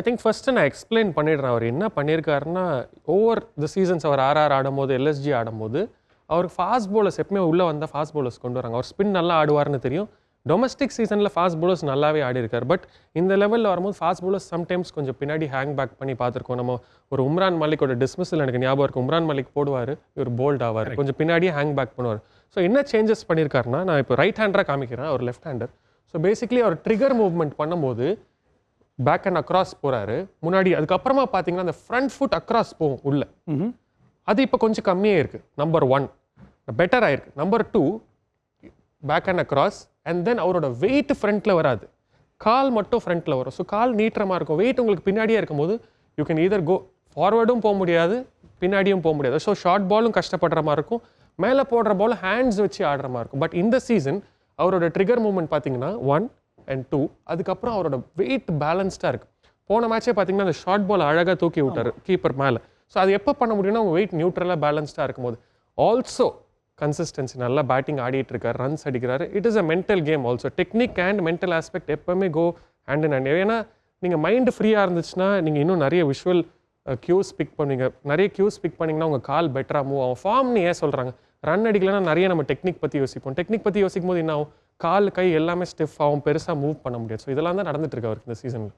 ஐ think first நான் explain பண்ணிடுறேன். அவர் என்ன பண்ணியிருக்காருன்னா ஓவர் த சீசன்ஸ் அவர் ஆர்ஆர் ஆடும்போது எல்எஸ்ஜி ஆடும்போது அவர் ஃபாஸ்ட் bowlers எப்பவுமே உள்ளே வந்தால் ஃபாஸ்ட் bowlers கொண்டு வராங்க. அவர் ஸ்பின் நல்லா ஆடுவார்னு தெரியும். டொமஸ்டிக் சீசனில் ஃபாஸ்ட் bowlers நல்லாவே ஆடி இருக்காரு பட் இந்த லெவலில் வரும்போது ஃபாஸ்ட் bowlers சம்டைம்ஸ் கொஞ்சம் பின்னாடி ஹேங் பேக் பண்ணி பார்த்துருக்கோம். நம்ம ஒரு உம்ரான் மலிக்கோட டிஸ்மிஸில் எனக்கு ஞாபகம் இருக்கு. உம்ரான் மலிக் போடுவார் இவர் போல்ட் ஆவார். கொஞ்சம் பின்னாடியே ஹேங் பேக் பண்ணுவார். ஸோ என்ன சேஞ்சஸ் பண்ணியிருக்காருன்னா நான் இப்போ ரைட் ஹேண்டராக காமிக்கிறேன். அவர் லெஃப்ட் ஹேண்டர் ஸோ பேசிக்லி அவர் ட்ரிகர் மூவ்மெண்ட் பண்ணும்போது பேக் அண்ட் அக்ராஸ் போறாரு. முன்னாடி அதுக்கப்புறமா பார்த்தீங்கன்னா அந்த ஃப்ரண்ட் ஃபுட் அக்ராஸ் போகும் உள்ள. அது இப்போ கொஞ்சம் கம்மியாக இருக்கு. நம்பர் ஒன் பெட்டர் ஆயிருக்கு number two back and across and then அவரோட வெயிட் ஃப்ரண்ட்ல வராது. கால் மட்டும் ஃப்ரண்ட்ல வரும். ஸோ கால் நீட்டமா இருக்கும். வெயிட் உங்களுக்கு பின்னாடியே இருக்கும்போது யூ கேன் either கோ ஃபார்வர்டும் போக முடியாது பின்னாடியும் போக முடியாது. ஸோ ஷார்ட் பாலும் கஷ்டப்படுற மாதிரி இருக்கும். மேலே போடுற பால் ஹேண்ட்ஸ் வச்சு ஆடுற மாதிரி இருக்கும். பட் இந்த சீசன் அவரோட ட்ரிகர் மூவ்மெண்ட் பார்த்தீங்கன்னா ஒன் அண்ட் டூ அதுக்கப்புறம் அவரோட வெயிட் பேலன்ஸ்டாக இருக்கு. போன மேட்சே பார்த்தீங்கன்னா அந்த ஷார்ட் பால் அழகாக தூக்கி விட்டாரு கீப்பர் மேலே. ஸோ அது எப்போ பண்ண முடியும்னா அவங்க வெயிட் நியூட்ரலாக பேலன்ஸ்டாக இருக்கும்போது. ஆல்சோ கன்சிஸ்டன்சி நல்லா பேட்டிங் ஆடிட்டு இருக்காரு ரன்ஸ் அடிக்கிறாரு. It is a mental game also technique and mental aspect எப்பவுமே கோ ஹேண்ட் இன் ஹேண்ட் ஏன்னா நீங்கள் மைண்டு ஃப்ரீயாக இருந்துச்சுன்னா நீங்கள் இன்னும் நிறைய விஷுவல் கியூஸ் பிக் பண்ணுவீங்க. நிறைய கியூஸ் பிக் பண்ணீங்கன்னா உங்கள் கால் பெட்டராக மூவ் ஆகும். ஃபார்ம்னு ஏன் சொல்கிறாங்க ரன் அடிக்கலைன்னா நிறைய நம்ம டெக்னிக் பற்றி யோசிப்போம். டெக்னிக் பற்றி யோசிக்கும் போது என்ன ஆகும்? கால் கை எல்லாமே ஸ்டிஃப் ஆகும் பெருசாக மூவ் பண்ண முடியாது. ஸோ இதெல்லாம் தான் நடந்துட்டு இருக்கு அவருக்கு இந்த சீசனில்